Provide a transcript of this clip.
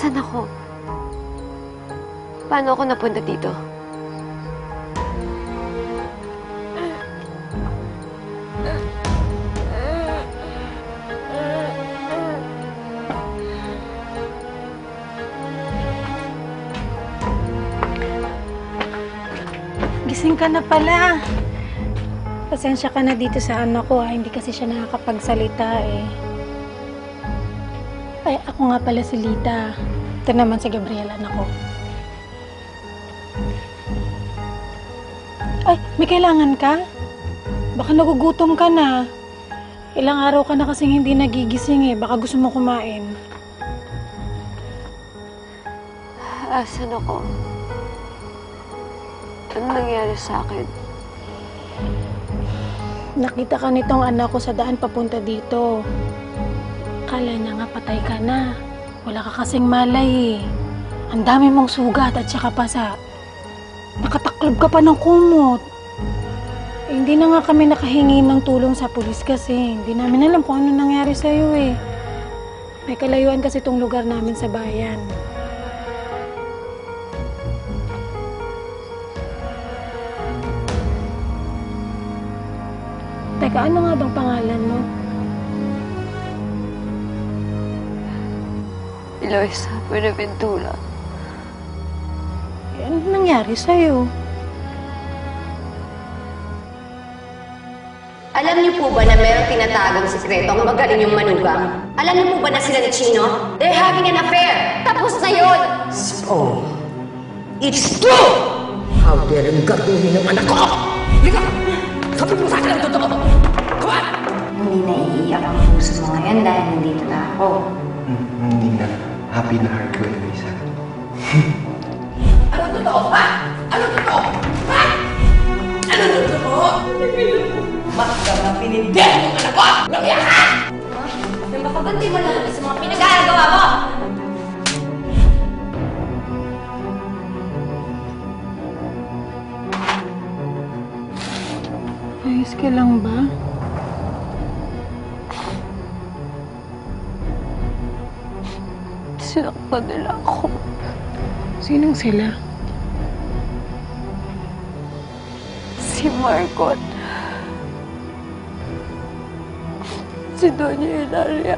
Asan ako? Paano ako napunta dito? Gising ka na pala. Pasensya ka na dito sa anak ko ha. Hindi kasi siya nakakapagsalita eh. Ay, ako nga pala si Lita. Ito naman si Gabriela anak ko. Ay, may kailangan ka? Baka nagugutom ka na. Ilang araw ka na kasing hindi nagigising eh. Baka gusto mo kumain. Asan ako? Ano nangyari sa akin? Nakita ka nitong anak ko sa daan papunta dito. Kala niya nga patay ka na. Wala ka kasing malay eh. Ang dami mong sugat at saka pasa. Nakataklob ka pa ng kumot. Eh, hindi na nga kami nakahingi ng tulong sa pulis kasi hindi namin alam kung ano nangyari sa'yo eh. May kalayuan kasi itong lugar namin sa bayan. Teka, ano nga bang pangalan mo? Eloisa Buenaventura. Eh, ano nangyari sa'yo? Alam niyo po ba na merong tinatagang sikreto ang magaling yung manugang? Alam niyo po ba na sila ni Chino? They're having an affair! Tapos na yun! So, it's true! How dare yung gagawin ng anak ko? Lika! Sabi mo sa akin ang totoo! Come on! Hindi naiiyak ang puso mo ngayon dahil nandito na ako. Hmm, Hindi na. Happy na heart ko, Eloisa. Ano totoo, ha? Ano totoo? Ha? Ano totoo? Bakit na pinindin yung anak ko? Nangyari ha? Yung makaganti mo lang sa mga pinag-aagawa mo! Ayos ka lang ba? Sinaktan nila ako. Sinong sila? Si Marcot. Si Doña Hilaria.